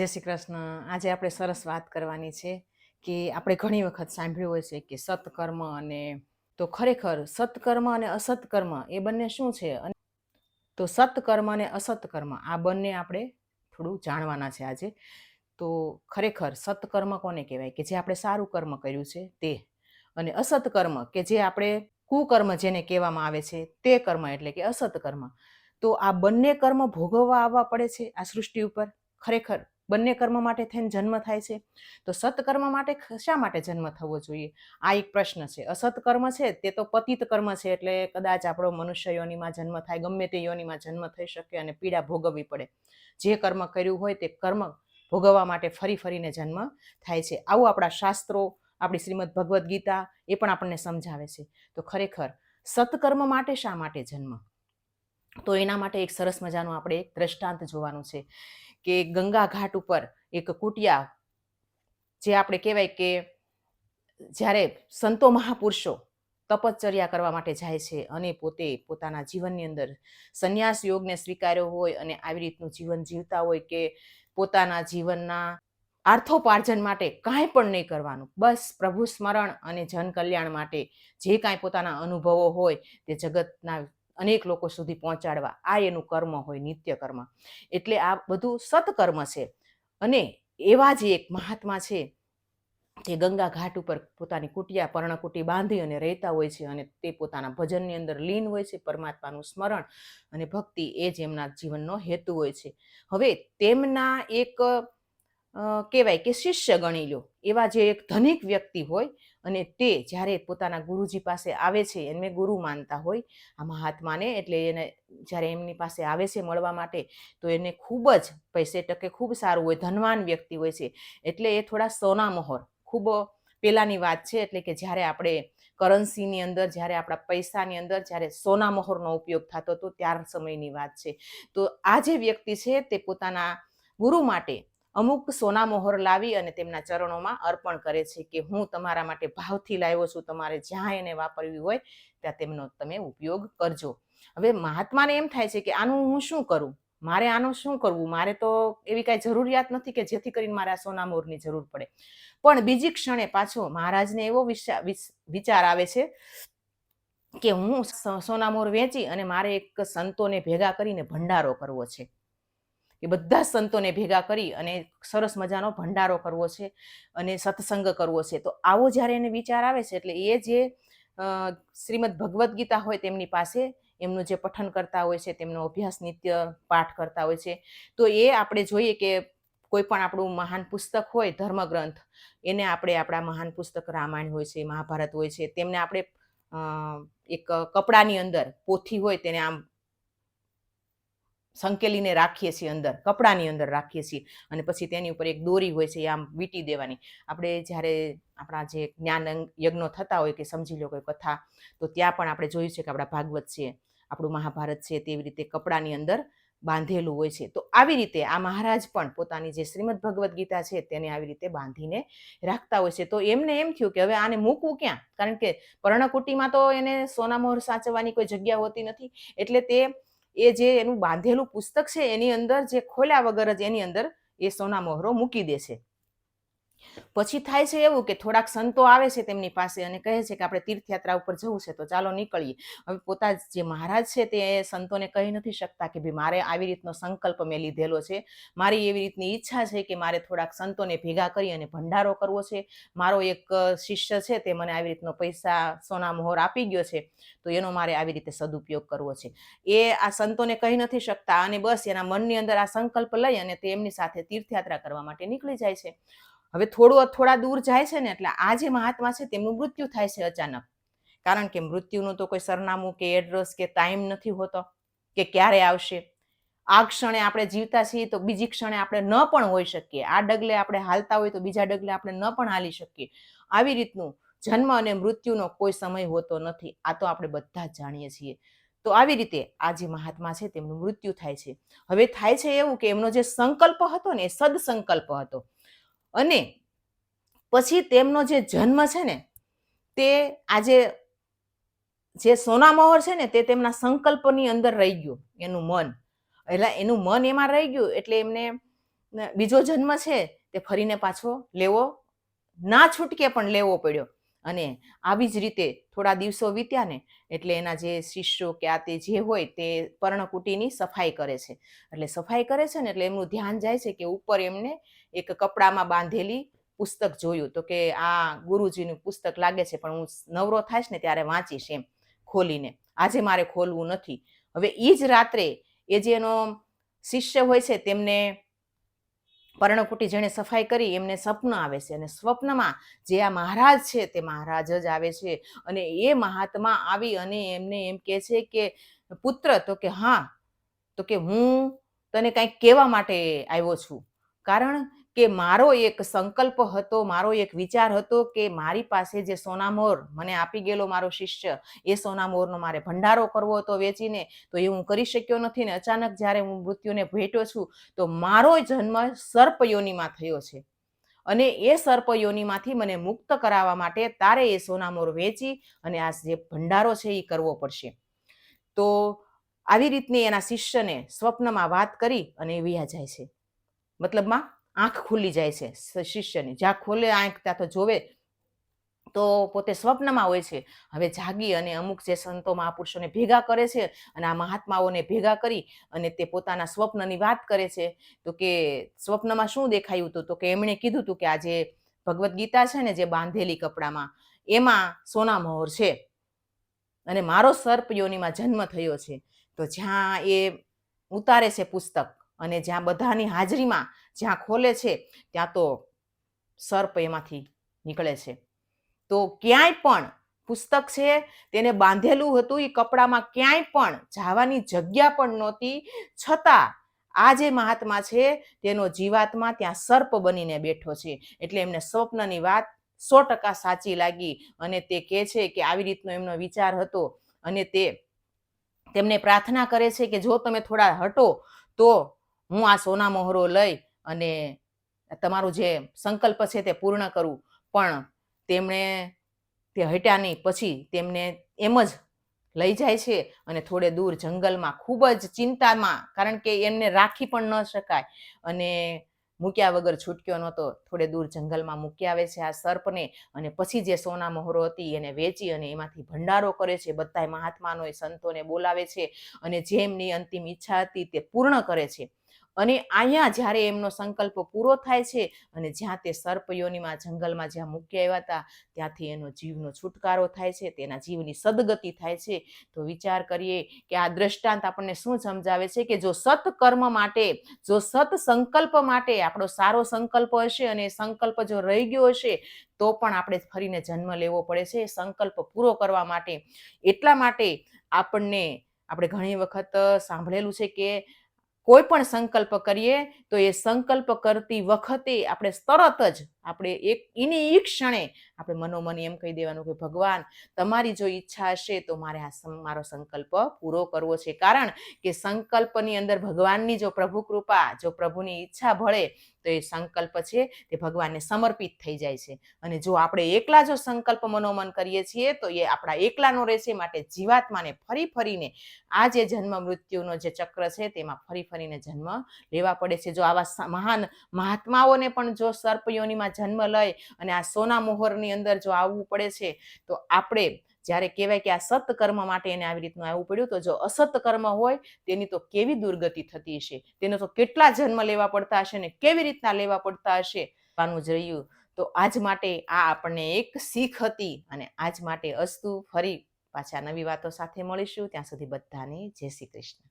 જય શ્રી કૃષ્ણ. આજે આપણે સરસ વાત કરવાની છે કે આપણે ઘણી વખત સાંભળ્યું હોય છે કે સત્કર્મ અને તો ખરેખર સત્કર્મ અને અસત્કર્મ એ બંને શું છે અને તો સત્કર્મ અને અસત્કર્મ આ બંને આપણે થોડું જાણવાના છે આજે. તો ખરેખર સત્કર્મ કોને કહેવાય? કે જે આપણે સારું કર્મ કર્યું છે તે. અને અસત્કર્મ કે જે આપણે કુકર્મ જેને કહેવામાં આવે છે તે કર્મ એટલે કે અસત્કર્મ. તો આ બંને કર્મ ભોગવવા આવવા પડે છે આ સૃષ્ટિ ઉપર? ખરેખર બંને કર્મ માટે થઈને જન્મ થાય છે. તો સત્કર્મ માટે શા માટે જન્મ થવો જોઈએ? આ એક પ્રશ્ન છે. અસત્કર્મ છે તે તો પતિત કર્મ છે એટલે કદાચ આપણો મનુષ્ય યોનિમાં જન્મ થાય, ગમે તે યોનિમાં જન્મ થઈ શકે અને પીડા ભોગવવી પડે. જે કર્મ કર્યું હોય તે કર્મ ભોગવવા માટે ફરી ફરીને જન્મ થાય છે. આવું આપણા શાસ્ત્રો, આપણી શ્રીમદ ભગવદ્ ગીતા એ પણ આપણને સમજાવે છે. તો ખરેખર સત્કર્મ માટે શા માટે જન્મ? તો એના માટે એક સરસ મજાનું આપણે એક દ્રષ્ટાંત જોવાનું છે. કે ગંગા ઘાટ ઉપર એક કુટિયા, જે આપણે કહેવાય કે જ્યારે સંતો મહાપુરુષો તપશ્ચર્યા કરવા માટે જાય છે અને પોતે પોતાના જીવનની અંદર સંન્યાસ યોગને સ્વીકાર્યો હોય અને આવી રીતનું જીવન જીવતા હોય કે પોતાના જીવનના આર્થોપાર્જન માટે કાંઈ પણ નહીં કરવાનું. બસ પ્રભુ સ્મરણ અને જન કલ્યાણ માટે જે કાંઈ પોતાના અનુભવો હોય તે જગતના અનેક લોકો સુધી પહોંચાડવા. આ એનું કર્મ હોય નિત્ય કર્મ એટલે આ બધું સત્કર્મ છે. અને એવા જ એક મહાત્મા છે તે ગંગા ઘાટ ઉપર પોતાની કુટિયા, પર્ણકુટી બાંધી અને રહેતા હોય છે અને તે પોતાના ભજનની અંદર લીન હોય છે, પરમાત્માનું સ્મરણ અને ભક્તિ એ જ એમના જીવનનો હેતુ હોય છે. હવે તેમના એક કહેવાય કે શિષ્ય ગણી લો. એવા જે એક ધનિક વ્યક્તિ હોય અને તે જ્યારે પોતાના ગુરુજી પાસે આવે છે એને ગુરુ માનતા હોય, આ મહાત્માને, એટલે એને જ્યારે એમની પાસે આવે છે મળવા માટે, તો એને ખૂબ જ પૈસે ટકે ખૂબ સારું હોય, ધનવાન વ્યક્તિ હોય છે. એટલે એ થોડા સોના મહોર ખૂબ પહેલાંની વાત છે, એટલે કે જ્યારે આપણે કરન્સીની અંદર, જ્યારે આપણા પૈસાની અંદર, જ્યારે સોના મહોરનો ઉપયોગ થતો હતો ત્યાર સમયની વાત છે. તો આ જે વ્યક્તિ છે તે પોતાના ગુરુ માટે અમુક સોના મોહર લાવી અને તેમના ચરણોમાં અર્પણ કરે છે કે હું તમારા માટે ભાવથી લાવ્યો છું, તમારે જ્યાં એને વાપરવી હોય ત્યાં તેમનો તમે ઉપયોગ કરજો. હવે મહાત્માને એમ થાય છે કે આનું હું શું કરું? મારે આનું શું કરવું? મારે તો એવી કાંઈ જરૂરિયાત નથી કે જેથી કરીને મારે આ સોના મોરની જરૂર પડે. પણ બીજી ક્ષણે પાછો મહારાજને એવો વિચાર આવે છે કે હું સોનામોર સોના મોર વેચી અને મારે એક સંતોને ભેગા કરીને ભંડારો કરવો છે. એ બધા સંતોને ભેગા કરી અને સરસ મજાનો ભંડારો કરવો છે અને સત્સંગ કરવો છે. તો આવો જ્યારે એને વિચાર આવે છે, એટલે એ જે શ્રીમદ ભગવદ્ ગીતા હોય તેમની પાસે એમનું જે પઠન કરતા હોય છે, તેમનો અભ્યાસ, નિત્ય પાઠ કરતા હોય છે. તો એ આપણે જોઈએ કે કોઈ પણ આપણું મહાન પુસ્તક હોય, ધર્મગ્રંથ, એને આપણે આપણા મહાન પુસ્તક રામાયણ હોય છે, મહાભારત હોય છે, તેમને આપણે એક કપડાની અંદર પોથી હોય તેને આમ સંકેલીને રાખીએ છીએ અંદર, કપડાની અંદર રાખીએ છીએ. અને પછી તેની ઉપર એક દોરી હોય છે એ આમ વીંટી દેવાની. આપણે જ્યારે આપણા જે જ્ઞાન યજ્ઞો થતા હોય કે સમજી લો કોઈ કથા, તો ત્યાં પણ આપણે જોયું છે કે આપણા ભાગવત છે, આપણું મહાભારત છે, તેવી રીતે કપડાની અંદર બાંધેલું હોય છે. તો આવી રીતે આ મહારાજ પણ પોતાની જે શ્રીમદ ભગવદ્ ગીતા છે તેને આવી રીતે બાંધીને રાખતા હોય છે. તો એમને એમ થયું કે હવે આને મૂકવું ક્યાં? કારણ કે પર્ણકુટીમાં તો એને સોનામોહર સાચવવાની કોઈ જગ્યા હોતી નથી. એટલે તે એ જે એનું બાંધેલું પુસ્તક છે, એની અંદર જે ખોલ્યા વગર જ એની અંદર એ સોના મોહરો મૂકી દે છે. પછી થાય છે એવું કે થોડાક સંતો આવે છે તેમની પાસે અને કહે છે કે આપણે તીર્થયાત્રા ઉપર જવું છે, તો ચાલો નીકળીએ. હવે પોતા જે મહારાજ છે તે સંતોને કહી નથી શકતા કે ભાઈ મારે આવી રીતનો સંકલ્પ મેં લીધેલો છે. મારી એવી રીતની ઈચ્છા છે કે મારે થોડાક સંતોને ભેગા કરી અને ભંડારો કરવો છે. મારો એક શિષ્ય છે તે મને આવી રીતનો પૈસા સોના મોહર આપી ગયો છે, તો એનો મારે આવી રીતે સદુપયોગ કરવો છે. એ આ સંતોને કહી નથી શકતા અને બસ એના મનની અંદર આ સંકલ્પ લઈ અને તે એમની સાથે તીર્થયાત્રા કરવા માટે નીકળી જાય છે. હવે થોડું થોડા દૂર જાય છે ને, એટલે આ જે મહાત્મા છે તેમનું મૃત્યુ થાય છે અચાનક. કારણ કે મૃત્યુનું તો કોઈ સરનામું કે એડ્રેસ કે ટાઈમ નથી હોતો કે ક્યારે આવશે. આ ક્ષણે આપણે જીવતા છીએ તો બીજી ક્ષણે આપણે ન પણ હોઈ શકીએ. આ ડગલે આપણે હાલતા હોય તો બીજા ડગલે આપણે ન પણ હાલી શકીએ. આવી રીતનું જન્મ અને મૃત્યુનો કોઈ સમય હોતો નથી. આ તો આપણે બધા જ જાણીએ છીએ. તો આવી રીતે આ જે મહાત્મા છે તેમનું મૃત્યુ થાય છે. હવે થાય છે એવું કે એમનો જે સંકલ્પ હતો ને એ સદસંકલ્પ હતો. અને પછી તેમનો જે જન્મ છે ને, તે આજે જે સોનામહોર છે ને, તે તેમના સંકલ્પની અંદર રહી ગયું, એનું મન. એટલે એનું મન એમાં રહી ગયું, એટલે એમને બીજો જન્મ છે તે ફરીને પાછો લેવો, ના છૂટકે પણ લેવો પડ્યો. અને આવી જ રીતે થોડા દિવસો વીત્યા ને એટલે એના જે શિષ્યો કે આ તે જે હોય તે પર્ણકુટીની સફાઈ કરે છે. એટલે સફાઈ કરે છે ને એટલે એમનું ધ્યાન જાય છે કે ઉપર એમને એક કપડામાં બાંધેલી પુસ્તક જોયું. તો કે આ ગુરુજીનું પુસ્તક લાગે છે, પણ હું નવરો થાય ને ત્યારે વાંચીશ એમ ખોલીને. આજે મારે ખોલવું નથી. હવે એ જ રાત્રે એ જે એનો શિષ્ય હોય છે તેમને પર્ણકુટી જેણે સફાઈ કરી, એમને સ્વપ્ન આવે છે અને સ્વપ્નમાં જે આ મહારાજ છે તે મહારાજ જ આવે છે અને એ મહાત્મા આવી અને એમને એમ કહે છે કે, પુત્ર, તો કે હા, તો કે હું તને કંઈક કહેવા માટે આવ્યો છું. કારણ કે મારો એક સંકલ્પ હતો, મારો એક વિચાર હતો કે મારી પાસે જે સોનામોર મને આપી ગયેલો મારો શિષ્ય, એ સોનામોરનો મારે ભંડારો કરવો હતો વેચીને, તો એ હું કરી શક્યો નથી ને અચાનક જ્યારે હું મૃત્યુને ભેટ્યો છું, તો મારો જન્મ સર્પયોનીમાં થયો છે. અને એ સર્પયોનીમાંથી મને મુક્ત કરાવવા માટે તારે એ સોનામોર વેચી અને આ જે ભંડારો છે એ કરવો પડશે. તો આવી રીતની એના શિષ્યને સ્વપ્નમાં વાત કરી અને વ્યા જાય છે. મતલબમાં આંખ ખુલી જાય છે શિષ્યની. જ્યાં ખોલે આંખ, ત્યાં તો જોવે તો પોતે સ્વપ્નમાં હોય છે. હવે જાગી અને અમુક જે સંતો મહાપુરુષોને ભેગા કરે છે અને આ મહાત્માઓને ભેગા કરી અને તે પોતાના સ્વપ્નની વાત કરે છે, તો કે સ્વપ્નમાં શું દેખાયું હતું તો કે એમણે કીધું હતું કે આ જે ભગવદ્ ગીતા છે ને જે બાંધેલી કપડામાં, એમાં સોના મહોર છે. અને મારો સર્પ યોનીમાં જન્મ થયો છે. તો જ્યાં એ ઉતારે છે પુસ્તક અને જ્યાં બધાની હાજરીમાં જ્યાં ખોલે છે, ત્યાં તો સર્પ એમાંથી નીકળે છે. તો ક્યાંય પણ પુસ્તક છે, તેને બાંધેલું હતું, એ કપડામાં ક્યાંય પણ જવાની જગ્યા પણ નહોતી. છતાં આ જે મહાત્મા છે, તેનો જીવાત્મા ત્યાં સર્પ બનીને બેઠો છે. એટલે એમને સ્વપ્નની વાત સો ટકા સાચી લાગી અને તે કહે છે કે આવી રીતનો એમનો વિચાર હતો અને તે તેમને પ્રાર્થના કરે છે કે જો તમે થોડા હટો, તો હું આ સોના મોહરો લઈ અને તમારું જે સંકલ્પ છે તે પૂર્ણ કરું. પણ તેમણે તે હટ્યા નહીં. પછી તેમને એમ જ લઈ જાય છે અને થોડે દૂર જંગલમાં ખૂબ જ ચિંતામાં, કારણ કે એમને રાખી પણ ન શકાય. અને મૂક્યા વગર છૂટક્યો નહોતો. થોડે દૂર જંગલમાં મૂકી આવે છે આ સર્પને અને પછી જે સોના મહોરો હતી એને વેચી અને એમાંથી ભંડારો કરે છે. બધાય મહાત્માનો સંતોને બોલાવે છે અને જે એમની અંતિમ ઈચ્છા હતી તે પૂર્ણ કરે છે. અને અહીંયા જ્યારે એમનો સંકલ્પ પૂરો થાય છે અને જ્યાં તે સર્પયોનીમાં, જંગલમાં જ્યાં મૂકી આવ્યા હતા, ત્યાંથી એનો જીવનો છુટકારો થાય છે, તેના જીવની સદગતિ થાય છે. તો વિચાર કરીએ કે આ દ્રષ્ટાંત આપણને શું સમજાવે છે કે જો સત્કર્મ માટે, જો સત સંકલ્પ માટે આપણો સારો સંકલ્પ હશે અને સંકલ્પ જો રહી ગયો હશે, તો પણ આપણે ફરીને જન્મ લેવો પડે છે. સંકલ્પ પૂરો કરવા માટે, એટલા માટે આપણને, આપણે ઘણી વખત સાંભળેલું છે કે કોઈ પણ સંકલ્પ કરીએ તો એ સંકલ્પ કરતી વખતે આપણે તરત જ આપણે એક એની એક ક્ષણે આપણે મનોમન એમ કહી દેવાનું કે, ભગવાન, તમારી જો ઈચ્છા હશે તો મારે આ મારો સંકલ્પ પૂરો કરવો છે. કારણ કે સંકલ્પની અંદર ભગવાનની જો પ્રભુ કૃપા, જો પ્રભુની ઈચ્છા ભળે, તો એ સંકલ્પ છે તે ભગવાનને સમર્પિત થઈ જાય છે. અને જો આપણે એકલા જો સંકલ્પ મનોમન કરીએ છીએ, તો એ આપણા એકલાનો રહેશે માટે જીવાત્માને ફરી ફરીને આ જે જન્મ મૃત્યુનો જે ચક્ર છે, તેમાં ફરી ફરીને જન્મ લેવા પડે છે. જો આવા મહાન મહાત્માઓને પણ જો સર્પયોનીમાં જન્મ લઈ અને આ સોના મોહરની અંદર જો આવવું પડે છે, તો આપણે જ્યારે કહેવાય કે આ સત્કર્મ માટે એને આવી રીતનું આવવું પડ્યું, તો જો અસત કર્મ હોય, તેની તો કેવી દુર્ગતિ થતી હશે? તેનો તો કેટલા જન્મ લેવા પડતા હશે ને કેવી રીતના લેવા પડતા હશે? પાનું જ તો આજ માટે આ આપણને એક શીખ હતી અને આજ માટે અસ્તુ ફરી પાછા નવી વાતો સાથે મળીશું. ત્યાં સુધી બધાને જય શ્રી કૃષ્ણ.